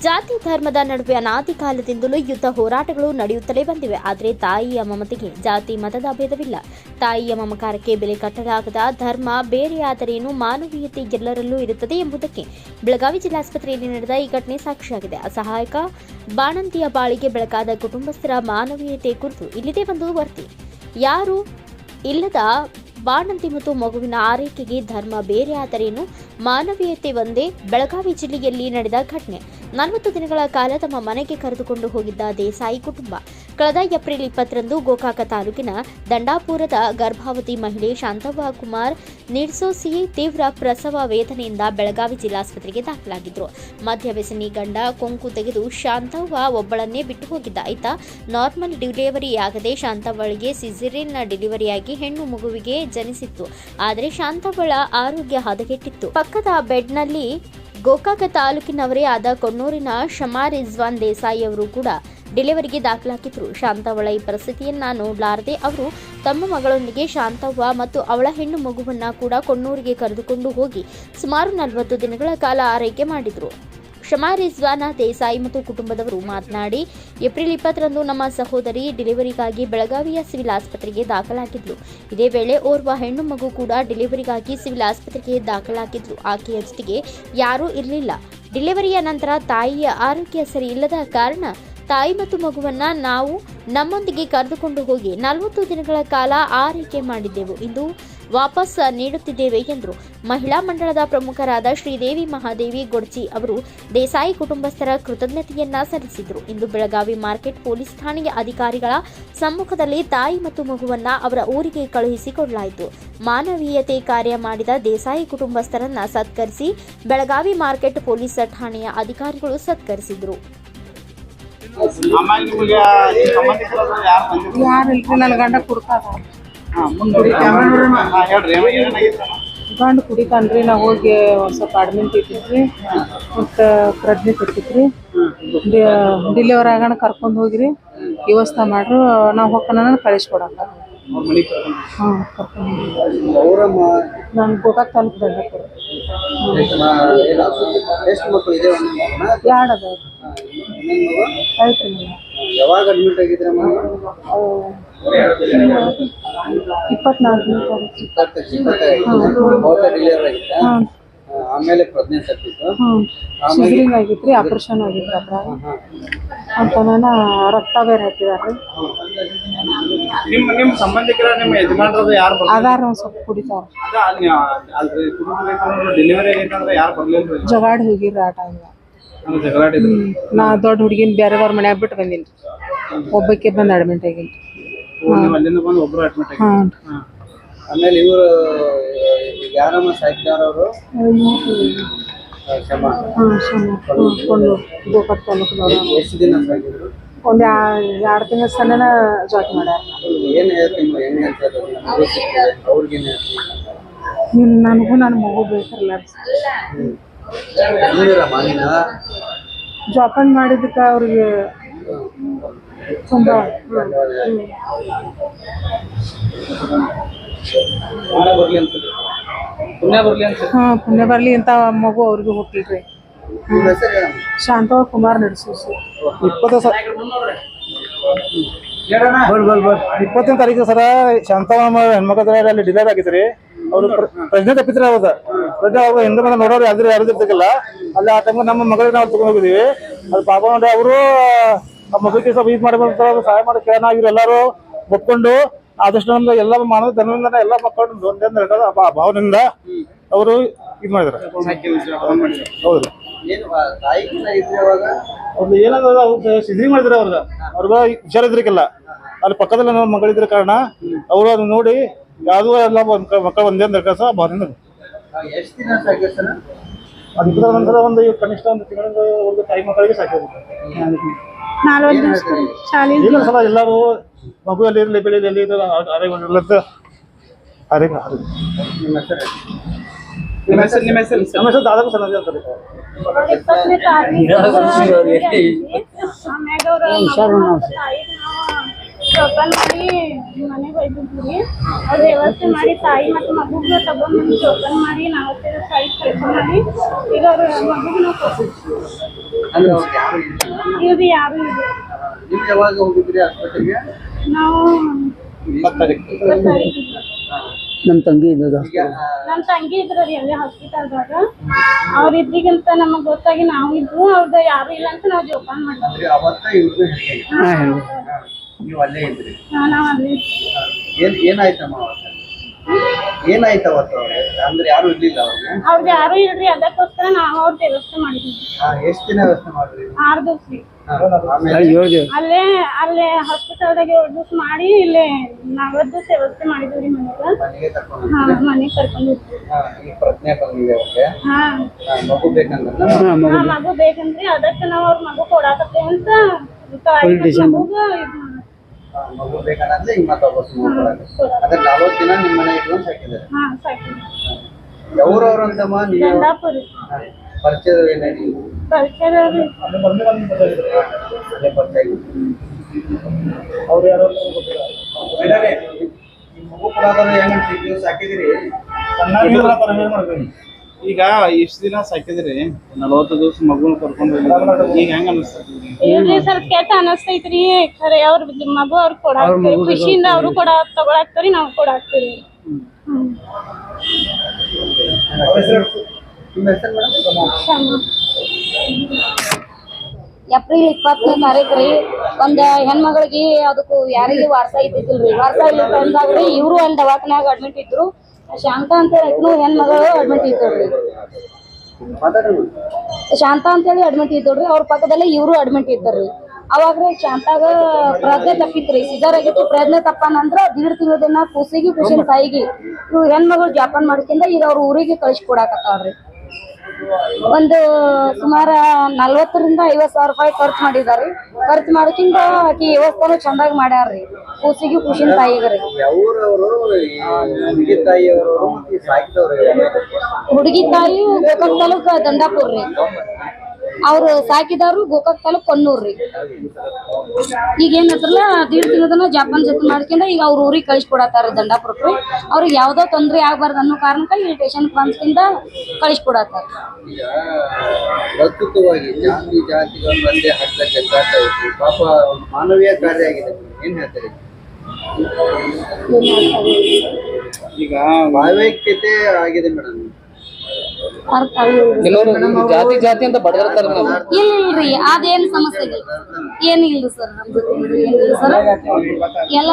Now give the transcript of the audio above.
ಜಾತಿ ಧರ್ಮದ ನಡುವೆ ಅನಾದಿ ಕಾಲದಿಂದಲೂ ಯುದ್ಧ ಹೋರಾಟಗಳು ನಡೆಯುತ್ತಲೇ ಬಂದಿವೆ. ಆದರೆ ತಾಯಿಯ ಮಮತೆಗೆ ಜಾತಿ ಮತದ ಭೇದವಿಲ್ಲ. ತಾಯಿಯ ಮಮಕಾರಕ್ಕೆ ಬೆಲೆ ಕಟ್ಟಲಾಗದ ಧರ್ಮ ಬೇರೆಯಾದರೇನು ಮಾನವೀಯತೆ ಎಲ್ಲರಲ್ಲೂ ಇರುತ್ತದೆ ಎಂಬುದಕ್ಕೆ ಬೆಳಗಾವಿ ಜಿಲ್ಲಾಸ್ಪತ್ರೆಯಲ್ಲಿ ನಡೆದ ಈ ಘಟನೆ ಸಾಕ್ಷಿಯಾಗಿದೆ. ಅಸಹಾಯಕ ಬಾಣಂತಿಯ ಬಾಳಿಗೆ ಬೆಳಕಾದ ಕುಟುಂಬಸ್ಥರ ಮಾನವೀಯತೆ ಕುರಿತು ಇಲ್ಲಿದೆ ಒಂದು ವರದಿ. ಯಾರು ಇಲ್ಲದ ಬಾಣಂತಿ ಮತ್ತು ಮಗುವಿನ ಆರೈಕೆಗೆ ಧರ್ಮ ಬೇರೆ ಆದರೇನು ಮಾನವೀಯತೆ ಒಂದೇ. ಬೆಳಗಾವಿ ಜಿಲ್ಲೆಯಲ್ಲಿ ನಡೆದ ಘಟನೆ. ನಲವತ್ತು ದಿನಗಳ ಕಾಲ ತಮ್ಮ ಮನೆಗೆ ಕರೆದುಕೊಂಡು ಹೋಗಿದ್ದ ದೇಸಾಯಿ ಕುಟುಂಬ. ಕಳೆದ ಏಪ್ರಿಲ್ ಇಪ್ಪತ್ತರಂದು ಗೋಕಾಕ ತಾಲೂಕಿನ ದಂಡಾಪುರದ ಗರ್ಭಾವತಿ ಮಹಿಳೆ ಶಾಂತವ್ವ ಕುಮಾರ್ ನಿರ್ಸೋಸಿ ತೀವ್ರ ಪ್ರಸವ ವೇದನೆಯಿಂದ ಬೆಳಗಾವಿ ಜಿಲ್ಲಾಸ್ಪತ್ರೆಗೆ ದಾಖಲಾಗಿದ್ದರು ಮಧ್ಯವ್ಯಸನಿ ಗಂಡ ಕೊಂಕು ತೆಗೆದು ಶಾಂತವ್ವ ಒಬ್ಬಳನ್ನೇ ಬಿಟ್ಟು ಹೋಗಿದ್ದ ಆಯ್ತಾ. ನಾರ್ಮಲ್ ಡಿಲಿವರಿಯಾಗದೆ ಶಾಂತವ್ವಳಿಗೆ ಸಿಸಿರಿನ್ ಡಿಲಿವರಿಯಾಗಿ ಹೆಣ್ಣು ಮಗುವಿಗೆ ಜನಿಸಿತ್ತು. ಆದರೆ ಶಾಂತವಳ ಆರೋಗ್ಯ ಹದಗೆಟ್ಟಿತ್ತು. ಪಕ್ಕದ ಬೆಡ್ನಲ್ಲಿ ಗೋಕಾಕ ತಾಲೂಕಿನವರೇ ಆದ ಕೊಣ್ಣೂರಿನ ಶಮಾ ರಿಜ್ವಾನ್ ದೇಸಾಯಿ ಅವರು ಕೂಡ ಡೆಲಿವರಿಗೆ ದಾಖಲಾಕಿದ್ರು ಶಾಂತವ್ವಳ ಈ ಪರಿಸ್ಥಿತಿಯನ್ನ ನೋಡಲಾರದೆ ಅವರು ತಮ್ಮ ಮಗಳೊಂದಿಗೆ ಶಾಂತವ್ವ ಮತ್ತು ಅವಳ ಹೆಣ್ಣು ಮಗುವನ್ನ ಕೂಡ ಕೊಣ್ಣೂರಿಗೆ ಕರೆದುಕೊಂಡು ಹೋಗಿ ಸುಮಾರು ನಲವತ್ತು ದಿನಗಳ ಕಾಲ ಆರೈಕೆ ಮಾಡಿದ್ರು. ಶಮಾ ರಿಜ್ವಾನ ದೇಸಾಯಿ ಮತ್ತು ಕುಟುಂಬದವರು ಮಾತನಾಡಿ, ಏಪ್ರಿಲ್ ಇಪ್ಪತ್ತರಂದು ನಮ್ಮ ಸಹೋದರಿ ಡೆಲಿವರಿಗಾಗಿ ಬೆಳಗಾವಿಯ ಸಿವಿಲ್ ಆಸ್ಪತ್ರೆಗೆ ದಾಖಲಾಗಿದ್ದರು ಇದೇ ವೇಳೆ ಓರ್ವ ಹೆಣ್ಣು ಮಗು ಕೂಡ ಡೆಲಿವರಿಗಾಗಿ ಸಿವಿಲ್ ಆಸ್ಪತ್ರೆಗೆ ದಾಖಲಾಗಿದ್ದರು ಆಕೆಯ ಜೊತೆಗೆ ಯಾರೂ ಇರಲಿಲ್ಲ. ಡೆಲಿವರಿಯ ನಂತರ ತಾಯಿಯ ಆರೋಗ್ಯ ಸರಿ ಇಲ್ಲದ ಕಾರಣ ತಾಯಿ ಮತ್ತು ಮಗುವನ್ನ ನಾವು ನಮ್ಮೊಂದಿಗೆ ಕರೆದುಕೊಂಡು ಹೋಗಿ ನಲವತ್ತು ದಿನಗಳ ಕಾಲ ಆರೈಕೆ ಮಾಡಿದ್ದೆವು. ಇಂದು ವಾಪಸ್ ನೀಡುತ್ತಿದ್ದೇವೆ ಎಂದರು. ಮಹಿಳಾ ಮಂಡಳದ ಪ್ರಮುಖರಾದ ಶ್ರೀದೇವಿ ಮಹಾದೇವಿ ಗೊಡ್ಜಿ ಅವರು ದೇಸಾಯಿ ಕುಟುಂಬಸ್ಥರ ಕೃತಜ್ಞತೆಯನ್ನ ಸಲ್ಲಿಸಿದರು. ಇಂದು ಬೆಳಗಾವಿ ಮಾರ್ಕೆಟ್ ಪೊಲೀಸ್ ಠಾಣೆಯ ಅಧಿಕಾರಿಗಳ ಸಮ್ಮುಖದಲ್ಲಿ ತಾಯಿ ಮತ್ತು ಮಗುವನ್ನ ಅವರ ಊರಿಗೆ ಕಳುಹಿಸಿಕೊಡಲಾಯಿತು. ಮಾನವೀಯತೆ ಕಾರ್ಯ ಮಾಡಿದ ದೇಸಾಯಿ ಕುಟುಂಬಸ್ಥರನ್ನ ಸತ್ಕರಿಸಿ ಬೆಳಗಾವಿ ಮಾರ್ಕೆಟ್ ಪೊಲೀಸ್ ಠಾಣೆಯ ಅಧಿಕಾರಿಗಳು ಸತ್ಕರಿಸಿದರು. ಯಾರು ನನ್ನ ಗಂಡ ಕುಡ್ತಾನ ಗಂಡ ಕುಡಿತಾನ್ರಿ ನಾ ಹೋಗಿ ಒಂದ್ ಸ್ವಲ್ಪ ಅಡ್ಮಿಂಟ್ ಇಟ್ಟಿದ್ರಿ ಮತ್ತು ಪ್ರಜ್ಞೆ ಕೊಟ್ಟಿದ್ರಿ. ಡಿಲಿವರ್ ಆಗೋಣ ಕರ್ಕೊಂಡು ಹೋಗಿರಿ. ವ್ಯವಸ್ಥೆ ಮಾಡ್ರು ನಾವು ಹೊಕ್ಕನ ಕಳಿಸ್ಕೊಡಕ್ಕ ಕರ್ಕೊಂಡು ಹಾಂ ಕರ್ಕೊಂಡು ಅವರಮ್ಮ? ನಾನು ಗೋಕಾಕ್ ಎರಡು ಅದ ಐತ್ರಿ ಮನೆ ಯಾವಾಗ ಅಡ್ಮಿಟ್ ಆಗಿದ್ರಮ್ಮ ಇಪ್ಪತ್ನಾಲ್ಕು ತಾರೀಕು ಹಾಂ. ಆಮೇಲೆ ಪ್ರಜ್ಞೆ ತಪ್ಪಿತ್ತು ಸಿಜರಿಂಗ್ ಆಗಿತ್ರಿ ಆಪ್ರೇಷನ್ ಆಗಿತ್ತು ಅದ್ರ ಅಂತ ನಾನು ರಕ್ತ ಬೇರೆ ಹಾಕಿದಾರ್ರಿ ನಿಮ್ಮ ನಿಮ್ಮ ಸಂಬಂಧಿಕರ ನಿಮ್ಮ ಯಜಮಾನರದು ಯಾರು ಬರ್ತಾರೆ ಆಧಾರ ಒಂದು ಸ್ವಲ್ಪ ಕುಡಿತಾರ. ಡೆಲಿವರಿ ಆಗೈತೆ ಯಾರು ಬರ್ಲಿಲ್ಲ ಜಗಾಡ್ ಹೋಗಿರ್ರಿ ಆ ಟೈಮ್ ಅಂದ್ರೆ ನಾ ದೊಡ್ಡ ಹುಡುಗಿನ ಬೇರೆದವ್ರ ಮನ್ಯಾಗ ಬಿಟ್ಟು ಬಂದಿನಿ. ಒಬ್ಬಕ್ಕೆ ಬಂದು ಅಡ್ಮಿಂಟ್ ಆಗಿನಿ. ನೀವು ಅಲ್ಲಿಂದ ಬಂದು ಒಬ್ರು ಅಡ್ಮಿಟ್ ಆಗಿ ಹಾಂ. ಆಮೇಲೆ ಇವರು ಯಾರಮ್ಮ ಅವರು? ಕ್ಷಮ ಹಾಂ ಸಣ್ಣ ಕೊಂಡು ಗೋಕಾಕ್ ತಾಲೂಕಿನವ್ರು. ಎಷ್ಟು ದಿನ ಸಾಕಿದ್ರು ಒಂದು ಎರಡು ತಿಂಗಳ ಸಣ್ಣ ಜಾಕ್ ಮಾಡ್ಯಾರ. ಏನು ಹೇಳ್ತೀನಿ ಹೇಳ್ತಾರೆ ಅವ್ರಿಗೇನು ನೀನು ನನಗೂ ನನ್ನ ಮಗು ಬೇಕಲ್ಲ ಜಾಪನ್ ಮಾಡಿದ್ದಕ್ಕೆ ಅವ್ರಿಗೆ ಪುಣ್ಯ ಬರ್ಲಿ ಅಂತ ಮಗು ಅವ್ರಿಗೂ ಹುಟ್ಟಿಲ್ರಿ ಶಾಂತವ ಕುಮಾರ್ ನಡೆಸೋಸಿ ಇಪ್ಪತ್ತು ಇಪ್ಪತ್ತನೇ ತಾರೀಕು ಸರ ಶಾಂತವಮ್ಮ ಹೆಣ್ಮಕ್ಳ ಅಲ್ಲಿ ಡಿಲೇ ಆಗಿದ್ರಿ. ಅವರು ಪ್ರಜ್ಞೆ ತಪ್ಪಿದ್ರೆ ಹೌದ ಪ್ರಜ್ಞೆ ಅವ್ರು ಹಿಂದೆ ನೋಡೋರು ಯಾವ್ದು ಯಾರು ಇರ್ತಿಲ್ಲ ಅಲ್ಲಿ ಆ ಟೈಮ್ ನಮ್ಮ ಮಗಳಿಗೆ ನಾವು ತಗೊಂಡ್ ಹೋಗಿದೀವಿ. ಅದು ಪಾಪ ಅವರು ಆ ಮಗುಗೆ ಸ್ವಲ್ಪ ಇದು ಮಾಡಬೇಕು ಸಹಾಯ ಮಾಡಿ ಕೇಳೋಣ ಇವ್ರು ಎಲ್ಲರೂ ಒಪ್ಕೊಂಡು, ಆದಷ್ಟು ನಮ್ದು ಎಲ್ಲ ಮಾನವ ಜನರಿಂದ ಎಲ್ಲ ಮಕ್ಕಳು ಒಂದೇ ಆ ಭಾವನೆಯಿಂದ ಅವರು ಇದು ಮಾಡಿದ್ರೆ ಹೌದು ಅವ್ರದ್ದು ಏನಾದ್ರು ಸಿದ್ರಿ ಮಾಡಿದ್ರೆ ಅವ್ರದ್ದು ಅವ್ರಿಗೆ ಹುಷಾರಿದ್ರಿಕ್ಕಿಲ್ಲ ಅಲ್ಲಿ ಪಕ್ಕದಲ್ಲಿ ನಮ್ಮ ಮಗಳಿದ್ರ ಕಾರಣ ಅವರು ಅದನ್ನ ನೋಡಿ ಯಾವುದೂ ಎಲ್ಲ ಮಕ್ಕಳು ಒಂದೇ ಅಂದ್ರೆ ಕೆಲಸ ಭಾವನೆ ಸರ್ ನಂತರ ಒಂದು ಕನಿಷ್ಠ ಒಂದು ತಿಂಗಳ ಒಂದು ತಾಯಿ ಮಕ್ಕಳಿಗೆ ಸಾಕಿದ್ರು ನಾಲ್ವತ್ತು ದಿವಸ ಇಲ್ಲ ಸಲ ಎಲ್ಲರೂ ಮಗು ಅಲ್ಲಿ ಇರಲಿ ಬೆಳೆಯಲ್ಲಿ ಎಲ್ಲಿ ಆರೋಗ್ಯ ಅರೆ ಆರೋಗ್ಯ ನಿಮ್ಮ ಹೆಸರು ನಿಮ್ಮ ಹೆಸರು ನಿಮ್ಮ ಹೆಸರು. ನಮ್ಮ ಹೆಸರು ದಾದಾ ಸಣ್ಣದಿ ಅಂತಾರೆ ಇಪ್ಪತ್ತನೇ ತಾರೀಕು ಆಮ್ಯಾಗ ಅವ್ರ ಟೋಕನ್ ಮಾಡಿ ಮನೆಗೆ ಒಯ್ದಿದ್ವಿ ಅವ್ರು ವ್ಯವಸ್ಥೆ ಮಾಡಿ ತಾಯಿ ಮತ್ತು ಮಗು ತಗೊಂಡ್ಬಂದು ಟೋಕನ್ ಮಾಡಿ ನಾಲ್ವತ್ತೈದು ತಾಯಿ ಕೆಲಸ ಮಾಡಿ ಈಗ ಅವ್ರ ಮಗುಗೆ ನಾವು ಕೊಡ್ತೀವಿ ಅವ್ರಿಗೆ ಯಾರು ಇಲ್ಲ. ಇವ್ರಿ ಯಾರು ಇಲ್ಲ. ನೀವು ಯಾವಾಗ ಹೋಗಿದ್ರಿ ಹಾಸ್ಪಿಟಲ್ಗೆ ನಾವು ಇಪ್ಪತ್ತು ತಾರೀಕು ನಮ್ಮ ತಂಗಿ ಇದ್ದದ ನಮ್ಮ ತಂಗಿ ಇದ್ರಿ ಅಲ್ಲಿ ಹಾಸ್ಪಿಟಲ್ದಾಗ ಅವ್ರ ಇದ್ರಿಗಂತ ನಮಗ್ ಗೊತ್ತಾಗಿ ನಾವು ಇದ್ವು ಅವ್ರದ್ದು ಯಾರು ಇಲ್ಲ ಅಂತ ನಾವು ಜೋಪಾನ ಮಾಡ್ತೀವಿ ಅಂದ್ರೆ ಅವತ್ತ ಇವ್ರದ್ದು ಹೆರಿಗೆ ಹೇಳಿ. ನೀವು ಅಲ್ಲೇ ಇದ್ರಿ. ನಾವು ಅಲ್ಲಿ ಏನ್ ಏನಾಯ್ತಮ್ಮ ಅವತ್ತ? ಏನಾಯ್ತು ಅವತ್ತು ಅಂದ್ರೆ ಯಾರು ಇರ್ಲಿಲ್ಲ ಅವ್ರಿಗೆ? ಅವ್ರದ್ದು ಯಾರು ಇಲ್ರಿ ಅದಕ್ಕೋಸ್ಕರ ನಾವು ಅವ್ರ ವ್ಯವಸ್ಥೆ ಮಾಡಿದ್ವಿ. ಹಾ, ಎಷ್ಟ್ ದಿನ ವ್ಯವಸ್ಥೆ ಮಾಡಿದ್ರಿ? ಆರು ದಿವ್ಸ. ರೀ ಹಾ, ಆಮೇಲೆ? ಅಲ್ಲೇ ಅಲ್ಲೇ ಹಾಸ್ಪಿಟಲ್ದಾಗ ಏಳು ದಿವ್ಸ ಮಾಡಿ ಇಲ್ಲೇ ನಲವತ್ತು ದಿವ್ಸ ವ್ಯವಸ್ಥೆ ಮಾಡಿದ್ವಿ ರೀ ಮನೆಗೆ. ಮನೆಗೆ ಕರ್ಕೊಂಡು ಹಾ ಮನೆಗೆ ಕರ್ಕೊಂಡು ಹಾ, ಈ ಪ್ರಜ್ಞೆ ಬಂದಿದೆ ಅವ್ರಿಗೆ? ಹಾ. ಹಾ, ಮಗು ಬೇಕಂದ್ರೆ ಮಗು ಬೇಕಂದ್ರಿ ಅದಕ್ಕೆ ನಾವು ಅವ್ರ ಮಗು ಕೊಡಾಕತ್ತೇವೆ ಅಂತ ತಾಯಿ ಮತ್ತ್ decision. ಮಗುಗ ಇದ್. ಮಗು ಬೇಕಾದ್ರೆ ಈಗ ಮತ್ತೆ ವಾಪಸ್ ಅದ್ರ ನಲ್ವತ್ತು ದಿನ ನಿಮ್ಮ ಮನೆ ಇಟ್ಕೊಂಡು ಸಾಕಿದ್ದಾರೆ ಹಾ ಸಾಕಿದ್ವಿ ಯಾವ್ರವ್ರು ಅಂತಮ್ಮ ನೀವು ಗಂಡಾಪುರ ಪರಿಚಯದವ್ರು ಏನೇನು ಪರಿಚಯದವ್ರಿ ಅದೇ ಪರಿಚಯ. ಅವ್ರು ಯಾರು ಮಗು ಕೊಡೋದಾದ್ರೆ ಹೆಂಗ್ ದಿವಸ ಹಾಕಿದಿರಿ ಸಣ್ಣ ಮಾಡ್ತೀನಿ ಈಗ ಇಷ್ಟ ದಿನ ಸಾಕಿದ್ರಿ? ನಲವತ್ತು ದಿವಸ ಮಗುನ ಕರ್ಕೊಂಡು. ಈಗ ಹೆಂಗ ಅನಿಸ್ತೈತಿ ಕೆಟ್ಟ ಅನಸ್ತೈತ್ರಿ. ಖರೆ ಅವ್ರ ಮಗು ಅವ್ರು ಕೊಡಾಕ್ತೇವಿ ಖುಷಿಯಿಂದ ಅವರು ಕೊಡ ತಗೊಳಾಕ್ತಾರಿ ನಾವು ಕೊಡಾಕ್ತೀವಿ ಹ್ಮ್ ನಿಮ್ಮ ಹೆಸರು ಮೇಡಮ್ ಕ್ಷಮ. ಏಪ್ರಿಲ್ ಇಪ್ಪತ್ತನೇ ತಾರೀಕು ರೀ, ಒಂದು ಹೆಣ್ಮಗಳಿಗೆ ಅದಕ್ಕೂ ಯಾರಿಗೆ ಇದ್ದಿದ್ದಿಲ್ಲ ರೀ ವಾರಸ ಇಲ್ಲ ರೀ ಇವರು ಒಂದು ದವಾಖಾನ್ಯಾಗ ಅಡ್ಮಿಟ್ ಇದ್ರು. ಶಾಂತ ಅಂತ ಹೇಳಿ ಹೆಣ್ಮಗಳು ಅಡ್ಮಿಟ್ ಇದ್ದಳ್ರಿ ಶಾಂತಾ ಅಂತೇಳಿ ಅಡ್ಮಿಟ್ ಇದ್ದಳ್ರಿ ಅವ್ರ ಪಕ್ಕದಲ್ಲೇ ಇವರು ಅಡ್ಮಿಟ್ ಇದ್ದಾರ್ರಿ ಅವಾಗ ರೀ ಶಾಂತಾಗ ಪ್ರಜ್ಞೆ ತಪ್ಪಿತ್ರಿ. ಸಿಜರ್ ಆಗಿತ್ತು, ಪ್ರಜ್ಞೆ ತಪ್ಪನಂದ್ರ ದೀಡ್ ತಿಂಗಳ ದಿನ ಕೂಸಿಗೆ ಖುಷಿನ ತಾಯಿಗೆ ಇವ್ ಹೆಣ್ಮಗಳು ಜಾಪಾನ್ ಮಾಡ್ಕಿಂದ ಈಗ ಅವ್ರ ಊರಿಗೆ ಕಳಿಸಿ ಕೊಡಾಕತ್ತಾವ್ರಿ. ಒಂದು ಸುಮಾರ ನಲ್ವತ್ತರಿಂದ ಐವತ್ತು ಸಾವಿರ ರೂಪಾಯಿ ಖರ್ಚು ಮಾಡಿದಾರಿ ಖರ್ಚು ಮಾಡೋಕ್ಕಿಂತ ಆಕಿ ವ್ಯವಸ್ಥೆನೂ ಚಂದಾಗಿ ಮಾಡ್ಯಾರ್ರಿ. ಕೂಸಿಗೆ ಖುಷಿನ ತಾಯಿಗ್ರಿ. ಹುಡುಗಿ ತಾಯಿ ಗೋಕಾಕ್ ತಾಲೂಕ್ ದಂಡಾಪುರ್ ರೀ ಅವ್ರು ಸಾಕಿದವ್ರು ಗೋಕಾಕ್ ತಾಲೂಕ್ ಕೊನ್ನೂರ್ರಿ ಈಗ ಏನತ್ರಲ್ಲ ದೀಡ್ ತಿನ್ನೋದನ್ನ ಜಾಪಾನ್ ಜೊತೆ ಮಾಡ್ಕೊಂಡ ಈಗ ಅವ್ರ ಊರಿಗೆ ಕಳಿಸ್ಕೊಡತ್ತಾರ ದಂಡಾಪುರಕ್ಕೆ. ಪುಟ್ರು ಅವ್ರಿಗೆ ಯಾವ್ದೋ ತೊಂದರೆ ಆಗ್ಬಾರ್ದು ಅನ್ನೋ ಕಾರಣಕ್ಕ ಈ ಸ್ಟೇಷನ್ ಬಂದ್ಕಿಂದ ಕಳಿಸ್ಕೊಡತ್ತಾರ. ಈಗ ಪ್ರಸ್ತುತವಾಗಿ ಜಾತಿ ಜಾತಿಗಳ ಮಧ್ಯೆ ಹಗ್ಗ ಜಗ್ಗಾಟ ಐತಿ ಪಾಪ ಮಾನವೀಯ ಕಾರ್ಯ ಆಗಿದೆ. ಏನ್ ಹೇಳ್ತಾರೆ? ಈಗ ಭಾವೈಕ್ಯತೆ ಆಗಿದೆ ಮೇಡಮ್. ಅರ್ಥ ಆಗ್ಲಿಲ್ಲ. ಜಾತಿ ಜಾತಿ ಅಂತ ಬಡದಿರ್ತಾರ ಇಲ್ಲ ಇಲ್ರಿ ಅದೇನ್ ಸಮಸ್ಯೆ ಇಲ್ಲ. ಏನಿಲ್ರಿ ಸರ್ ನಮ್ದು ಏನಿಲ್ಲ ಸರ್? ಎಲ್ಲ